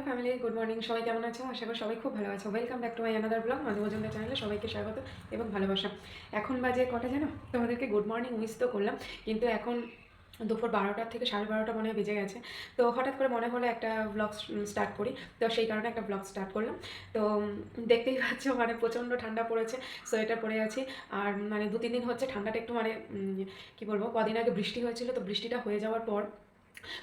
Hello family, good morning. সবাই কেমন আছো? আশা করি সবাই খুব ভালো আছো। Welcome back to my another blog Majumdar চ্যানেলে সবাইকে স্বাগত এবং ভালোবাসা। এখন বাজে কটা জানো? তোমাদেরকে গুড মর্নিং উইস তো করলাম, কিন্তু এখন দুপুর বারোটার থেকে সাড়ে বারোটা মনে হয় বেজে গেছে। তো হঠাৎ করে মনে হলো একটা ব্লগ স্টার্ট করি, তো সেই কারণে একটা ব্লগ স্টার্ট করলাম। তো দেখতেই পাচ্ছ মানে প্রচণ্ড ঠান্ডা পড়েছে, সোয়েটার পরে আছি। আর মানে দু তিন দিন হচ্ছে ঠান্ডাটা একটু মানে কি বলব, কদিন আগে বৃষ্টি হয়েছিল, তো বৃষ্টিটা হয়ে যাওয়ার পর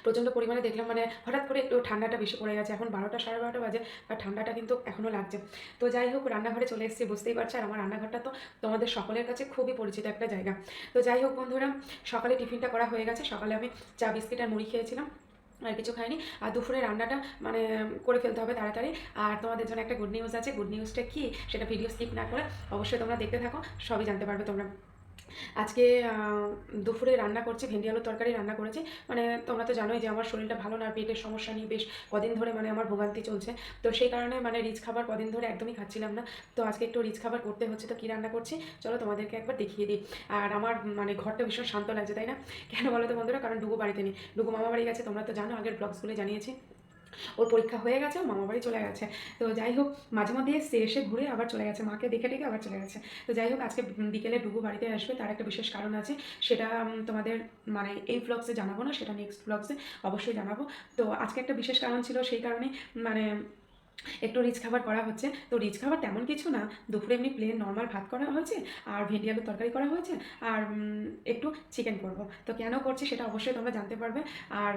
প্রচণ্ড পরিমাণে দেখলাম মানে হঠাৎ করে একটু ঠান্ডাটা বেশি পড়ে গেছে। এখন বারোটা, সাড়ে বারোটা বাজে আর ঠান্ডাটা কিন্তু এখনও লাগছে। তো যাই হোক, রান্নাঘরে চলে এসেছি, বুঝতেই পারছি। আর আমার রান্নাঘরটা তো তোমাদের সকলের কাছে খুবই পরিচিত একটা জায়গা। তো যাই হোক বন্ধুরা, সকালে টিফিনটা করা হয়ে গেছে। সকালে আমি চা, বিস্কিট আর মুড়ি খেয়েছিলাম। আর কিছু খাইনি। আর দুপুরে রান্নাটা মানে করে ফেলতে হবে তাড়াতাড়ি। আর তোমাদের জন্য একটা গুড নিউজ আছে। গুড নিউজটা কি? সেটা ভিডিও স্কিপ না করে অবশ্যই তোমরা দেখতে থাকো। সবই জানতে পারবে তোমরা। আজকে দুপুরে রান্না করছি, ভেন্ডি আলুর তরকারি রান্না করেছি। মানে তোমরা তো জানোই যে আমার শরীরটা ভালো না, পেটের সমস্যা নিয়ে বেশ কদিন ধরে মানে আমার ভোগান্তি চলছে। তো সেই কারণে মানে রিচ খাবার কদিন ধরে একদমই খাচ্ছিলাম না। তো আজকে একটু রিচ খাবার করতে হচ্ছে, তো কী রান্না করছি? চলো তোমাদেরকে একবার দেখিয়ে দিই। আর আমার মানে ঘরটা ভীষণ শান্ত লাগছে, তাই না? কেন বলো তো বন্ধুরা? কারণ ডুগু বাড়িতে নেই। ডুগু মামা বাড়ি গেছে, তোমরা তো জানো, আগের ব্লগসগুলো জানিয়েছি। ওর পরীক্ষা হয়ে গেছে ও মামা বাড়ি চলে গেছে। তো যাই হোক, মাঝে মধ্যে এসে এসে ঘুরে আবার চলে গেছে, মাকে দেখে ডেকে আবার চলে গেছে। তো যাই হোক, আজকে বিকেলে ডুগু বাড়িতে আসবে, তার একটা বিশেষ কারণ আছে। সেটা তোমাদের মানে এই ব্লগসে জানাব না, সেটা নেক্সট ব্লগসে অবশ্যই জানাব। তো আজকে একটা বিশেষ কারণ ছিল, সেই কারণে মানে একটু রিচ খাবার করা হচ্ছে। তো রিচ খাবার তেমন কিছু না, দুপুরে এমনি প্লেন নর্মাল ভাত করা হয়েছে, আর ভেন্ডি আলুর তরকারি করা হয়েছে, আর একটু চিকেন করব। তো কেন করছি সেটা অবশ্যই তোমরা জানতে পারবে। আর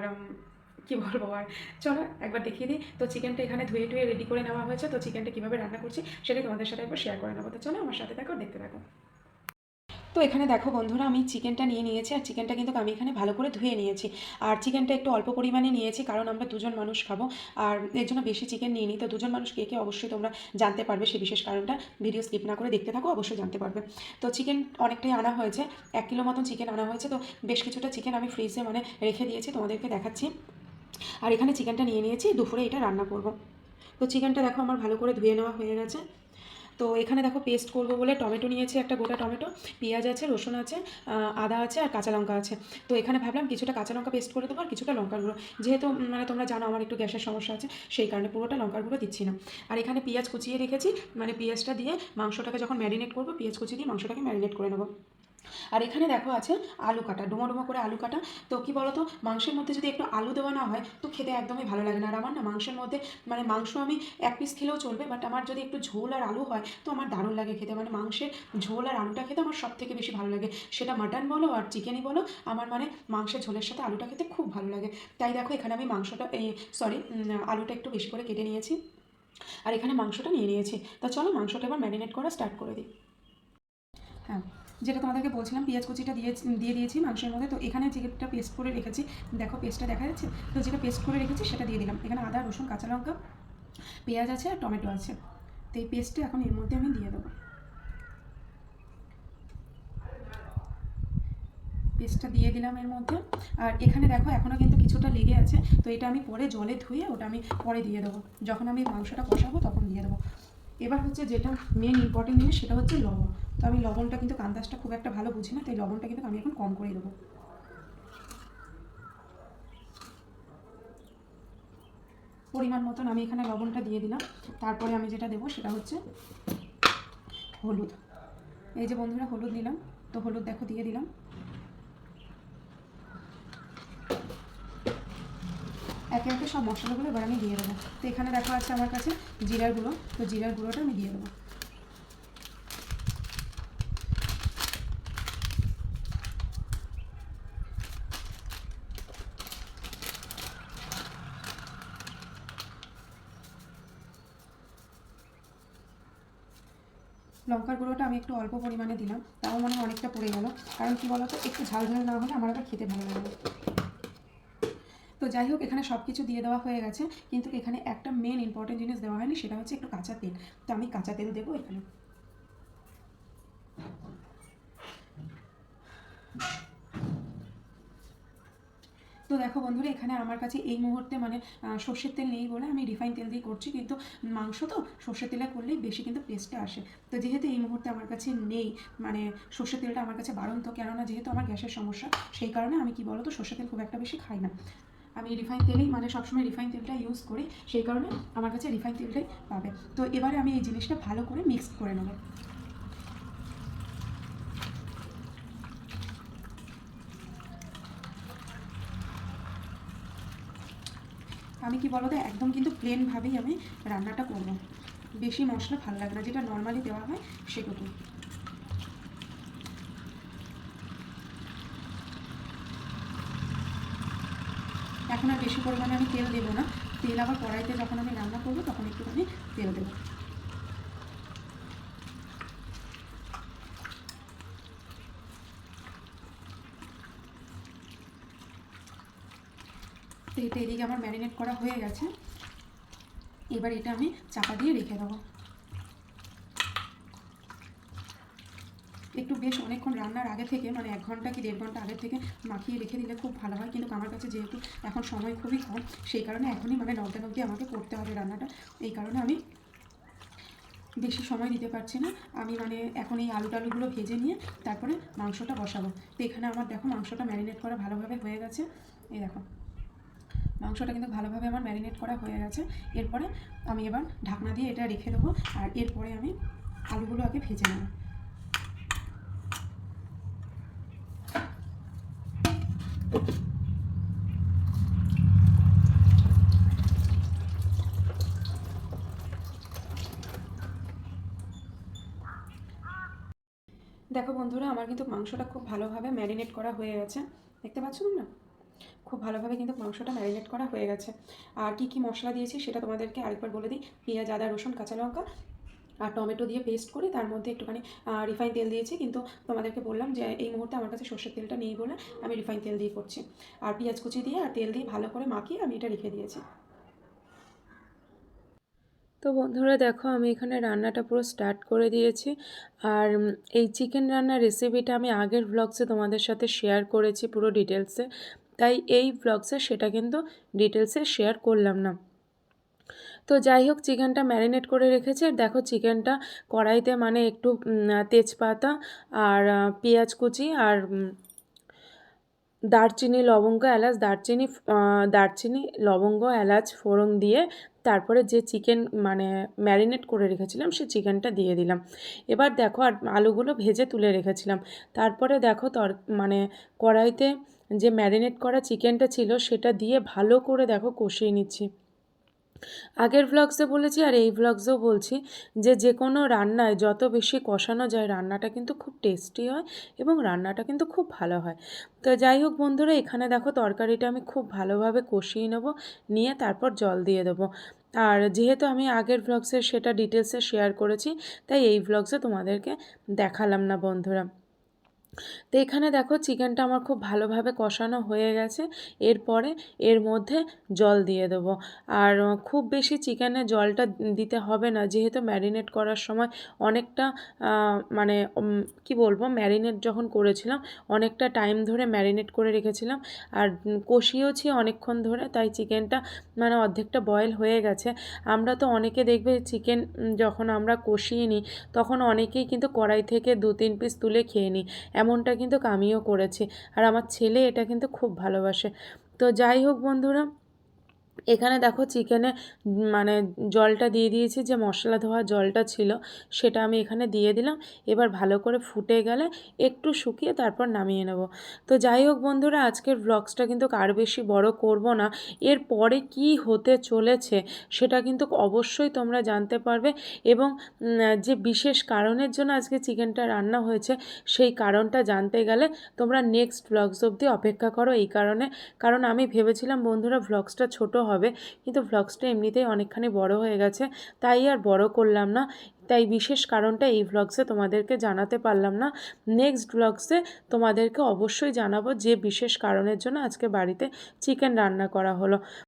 কি বলব আর? চলো একবার দেখিয়ে দিই। তো চিকেনটা এখানে ধুয়ে টুয়ে রেডি করে নেওয়া হয়েছে। তো চিকেনটা কীভাবে রান্না করছি সেটাই তোমাদের সাথে একবার শেয়ার করে নেব। তো চলো আমার সাথে থাকো, দেখতে থাকো। তো এখানে দেখো বন্ধুরা, আমি চিকেনটা নিয়ে নিয়েছি আর চিকেনটা কিন্তু আমি এখানে ভালো করে ধুয়ে নিয়েছি। আর চিকেনটা একটু অল্প পরিমাণে নিয়েছি কারণ আমরা দুজন মানুষ খাব। আর এর জন্য বেশি চিকেন নিয়ে নিই তো দুজন মানুষ কে কে অবশ্যই তোমরা জানতে পারবে সেই বিশেষ কারণটা। ভিডিও স্কিপ না করে দেখতে থাকো, অবশ্যই জানতে পারবে। তো চিকেন অনেকটাই আনা হয়েছে। এক কিলো মতন চিকেন আনা হয়েছে। তো বেশ কিছুটা চিকেন আমি ফ্রিজে মানে রেখে দিয়েছি। তোমাদেরকে দেখাচ্ছি। আর এখানে চিকেনটা নিয়ে নিয়েছি, দুপুরে এটা রান্না করব। তো চিকেনটা দেখো আমার ভালো করে ধুয়ে নেওয়া হয়ে গেছে। তো এখানে দেখো পেস্ট করব বলে টমেটো নিয়েছি, একটা গোটা টমেটো, পেঁয়াজ আছে, রসুন আছে আদা আছে আর কাঁচা লঙ্কা আছে। তো এখানে ভাবলাম কিছুটা কাঁচা লঙ্কা পেস্ট করে দেবো আর কিছুটা লঙ্কার গুঁড়ো। যেহেতু মানে তোমরা জানো আমার একটু গ্যাসের সমস্যা আছে, সেই কারণে পুরোটা লঙ্কার গুঁড়ো দিচ্ছি না। আর এখানে পেঁয়াজ কুচিয়ে রেখেছি মানে পেঁয়াজটা দিয়ে মাংসটাকে যখন ম্যারিনেট করব, পেঁয়াজ কুচি দিয়ে মাংসটাকে ম্যারিনেট করে নেব। আর এখানে দেখো আছে আলু কাটা, ডুমো ডুমো করে আলু কাটা। তো কী বলো তো মাংসের মধ্যে যদি একটু আলু দেওয়া না হয়, তো খেতে একদমই ভালো লাগে না। আর আমার না মাংসের মধ্যে মানে মাংস আমি এক পিস খেলেও চলবে বাট আমার যদি একটু ঝোল আর আলু হয়, তো আমার দারুণ লাগে খেতে। মানে মাংসের ঝোল আর আলুটা খেতে আমার সব থেকে বেশি ভালো লাগে। সেটা মাটন বলো আর চিকেনই বলো, আমার মানে মাংসের ঝোলের সাথে আলুটা খেতে খুব ভালো লাগে। তাই দেখো এখানে আমি মাংসটা, এই সরি আলুটা একটু বেশি করে কেটে নিয়েছি। আর এখানে মাংসটা নিয়ে নিয়েছি। তা চলো মাংসটা এবার ম্যারিনেট করা স্টার্ট করে দিই। হ্যাঁ। যেটা তোমাদেরকে বলছিলাম, পেঁয়াজ কুচিটা দিয়ে দিয়ে দিয়েছি মাংসের মধ্যে। তো এখানে যেটা পেস্ট করে রেখেছি, দেখো পেস্টটা দেখা যাচ্ছে? তো যেটা পেস্ট করে রেখেছি সেটা দিয়ে দিলাম। এখানে আদা, রসুন, কাঁচা লঙ্কা, পেঁয়াজ আছে আর টমেটো আছে। তো এই পেস্টটা এখন এর মধ্যে আমি দিয়ে দেবো। পেস্টটা দিয়ে দিলাম এর মধ্যে। আর এখানে দেখো এখনও কিন্তু কিছুটা লেগে আছে। তো এটা আমি পরে জলে ধুয়ে ওটা আমি পরে দিয়ে দেবো। যখন আমি মাংসটা কষাবো তখন দিয়ে দেবো। এবার হচ্ছে যেটা মেন ইম্পর্টেন্ট জিনিস সেটা হচ্ছে লবণ। তো আমি লবণটা কিন্তু কান্দাজটা খুব একটা ভালো বুঝি না, তাই লবণটা কিন্তু আমি এখন কম করে দেবো। পরিমাণ মতন আমি এখানে লবণটা দিয়ে দিলাম। তারপরে আমি যেটা দেবো সেটা হচ্ছে হলুদ। এই যে বন্ধুরা হলুদ দিলাম তো হলুদ দেখো দিয়ে দিলাম। একে একে সব মশলাগুলো এবার আমি দিয়ে দেবো। তো এখানে দেখা আছে আমার কাছে জিরার গুঁড়ো। তো জিরার গুঁড়োটা আমি দিয়ে দেবো। লঙ্কার গুঁড়োটা আমি একটু অল্প পরিমাণে দিলাম। তাও মনে হয় অনেকটা পড়ে গেল। কারণ কি বলতো, একটু ঝাল ঝাল না হলে আমার আবার খেতে ভালো লাগে তো যাই হোক, এখানে সব কিছু দিয়ে দেওয়া হয়ে গেছে, কিন্তু এখানে একটা মেন ইম্পর্টেন্ট জিনিস দেওয়া হয়নি, সেটা হচ্ছে একটু কাঁচা তেল। তো আমি কাঁচা তেল দেবো এখানে। তো দেখো বন্ধুরা, এখানে আমার কাছে এই মুহূর্তে মানে সর্ষের তেল নেই বলে আমি রিফাইন তেল দিয়ে করছি, কিন্তু মাংস তো সর্ষের তেলে করলেই বেশি কিন্তু টেস্টে আসে। তো যেহেতু এই মুহূর্তে আমার কাছে নেই মানে সর্ষের তেলটা আমার কাছে বাড়ন্ত, কেননা যেহেতু আমার গ্যাসের সমস্যা, সেই কারণে আমি কি বলো তো সর্ষের তেল খুব একটা বেশি খাই না। আমি রিফাইন তেলেই মানে সবসময় রিফাইন তেলটা ইউজ করি, সেই কারণে আমার কাছে রিফাইন তেলটাই পাবে। তো এবারে আমি এই জিনিসটা ভালো করে মিক্স করে নেব। আমি কি বলতো, একদম কিন্তু প্লেনভাবেই আমি রান্নাটা করব। বেশি মশলা ভালো লাগে না, যেটা নর্মালি দেওয়া হয় সেটুকু। এখন আর বেশি পরিমাণে আমি তেল দেবো না, তেল আবার কড়াইতে যখন আমি রান্না করব, তখন একটুখানি তেল দেবো। তো এটা এদিকে আমার ম্যারিনেট করা হয়ে গেছে। এবার এটা আমি চাপা দিয়ে রেখে দেবো। একটু বেশ অনেকক্ষণ রান্নার আগে থেকে মানে এক ঘণ্টা কি দেড় ঘণ্টা আগে থেকে মাখিয়ে রেখে দিলে খুব ভালো হয়। কিন্তু আমার কাছে যেহেতু এখন সময় খুবই কম, সেই কারণে এখনই মানে নটা নব্দি আমাকে করতে হবে রান্নাটা। এই কারণে আমি বেশি সময় দিতে পারছি না। আমি মানে এখন এই আলু টালুগুলো ভেজে নিয়ে তারপরে মাংসটা বসাবো। তো এখানে আমার দেখো মাংসটা ম্যারিনেট করা ভালোভাবে হয়ে গেছে। এই দেখো, মাংসটা কিন্তু ভালোভাবে আমার ম্যারিনেট করা হয়ে গেছে। এরপরে আমি এবার ঢাকনা দিয়ে এটা রেখে দেবো। আর এরপরে আমি আলুগুলো আগে ভেজে নেব। দেখো বন্ধুরা, আমার কিন্তু মাংসটা খুব ভালোভাবে ম্যারিনেট করা হয়ে গেছে। দেখতে পাচ্ছ তোমরা? খুব ভালোভাবে কিন্তু মাংসটা ম্যারিনেট করা হয়ে গেছে। আর কি কি মশলা দিয়েছি সেটা তোমাদেরকে আরেকবার বলে দিই। পেঁয়াজ, আদা, রসুন, কাঁচা লঙ্কা আর টমেটো দিয়ে পেস্ট করে তার মধ্যে একটুখানি রিফাইন তেল দিয়েছি। কিন্তু তোমাদেরকে বললাম যে, এই মুহূর্তে আমার কাছে সর্ষের তেলটা নেই বলে আমি রিফাইন তেল দিয়ে করছি। আর পেঁয়াজ কুচি দিয়ে আর তেল দিয়ে ভালো করে মাখিয়ে আমি এটা রেখে দিয়েছি। তো বন্ধুরা, দেখো, আমি এখানে রান্নাটা পুরো স্টার্ট করে দিয়েছি। আর এই চিকেন রান্নার রেসিপিটা আমি আগের ব্লগসে তোমাদের সাথে শেয়ার করেছি পুরো ডিটেলসে তাই এই ব্লগসে সেটা কিন্তু ডিটেলসে শেয়ার করলাম না। তো যাই হোক, চিকেনটা ম্যারিনেট করে রেখেছি। আর দেখো, চিকেনটা কড়াইতে মানে একটু তেজপাতা আর পেঁয়াজ কুচি আর দারচিনি, লবঙ্গ এলাচ, দারচিনি দারচিনি, লবঙ্গ, এলাচ, ফোড়ন দিয়ে তারপরে যে চিকেন মানে ম্যারিনেট করে রেখেছিলাম, সে চিকেনটা দিয়ে দিলাম। এবার দেখো, আর আলুগুলো ভেজে তুলে রেখেছিলাম। তারপরে দেখো, তর মানে কড়াইতে যে ম্যারিনেট করা চিকেনটা ছিল, সেটা দিয়ে ভালো করে দেখো কষিয়ে নিচ্ছি। আগের ভ্লগসে বলেছি আর এই ভ্লগসেও বলছি যে যে কোনো রান্নায় যত বেশি কষানো যায় রান্নাটা কিন্তু খুব টেস্টি হয় এবং রান্নাটা কিন্তু খুব ভালো হয়। তো যাই হোক বন্ধুরা, এখানে দেখো তরকারিটা আমি খুব ভালোভাবে কষিয়ে নেব, নিয়ে তারপর জল দিয়ে দেবো। আর যেহেতু আমি আগের ভ্লগসে সেটা ডিটেলসে শেয়ার করেছি, তাই এই ভ্লগসে তোমাদেরকে দেখালাম না বন্ধুরা। তো এখানে দেখো চিকেনটা আমার খুব ভালোভাবে কষানো হয়ে গেছে। এরপরে এর মধ্যে জল দিয়ে দেবো। আর খুব বেশি চিকেনে জলটা দিতে হবে না। যেহেতু ম্যারিনেট করার সময় অনেকটা মানে কি বলব, ম্যারিনেট যখন করেছিলাম, অনেকটা টাইম ধরে ম্যারিনেট করে রেখেছিলাম। আর কষিয়েওছি অনেকক্ষণ ধরে, তাই চিকেনটা মানে অর্ধেকটা বয়েল হয়ে গেছে। আমরা তো অনেকে দেখবে চিকেন যখন আমরা কষিয়ে নিই, তখন অনেকেই কিন্তু কড়াই থেকে দু তিন পিস তুলে খেয়ে নিই। এমনটা কিন্তু আমিও করেছি। আর আমার ছেলে এটা কিন্তু খুব ভালোবাসে। তো যাই হোক বন্ধুরা এখানে দেখো চিকেনে মানে জলটা দিয়ে দিয়েছি, যে মশলা ধোয়া জলটা ছিল, সেটা আমি এখানে দিয়ে দিলাম। এবার ভালো করে ফুটে গেলে একটু শুকিয়ে তারপর নামিয়ে নেব। তো যাই হোক বন্ধুরা, আজকের ব্লগসটা কিন্তু আর বেশি বড় করব না। এর পরে কি হতে চলেছে সেটা কিন্তু অবশ্যই তোমরা জানতে পারবে এবং যে বিশেষ কারণের জন্য আজকে চিকেনটা রান্না হয়েছে, সেই কারণটা জানতে গেলে তোমরা নেক্সট ব্লগস অবধি অপেক্ষা করো এই কারণে। কারণ আমি ভেবেছিলাম বন্ধুরা ভ্লগসটা ছোট হবে। কিন্তু ভ্লগসটা এমনিতেই অনেকখানি বড় হয়ে গেছে। তাই আর বড় করলাম না। তাই বিশেষ কারণটা এই ভ্লগসে তোমাদেরকে জানাতে পারলাম না। নেক্সট ভ্লগসে তোমাদেরকে অবশ্যই জানাব যে বিশেষ কারণের জন্য আজকে বাড়িতে চিকেন রান্না করা হলো।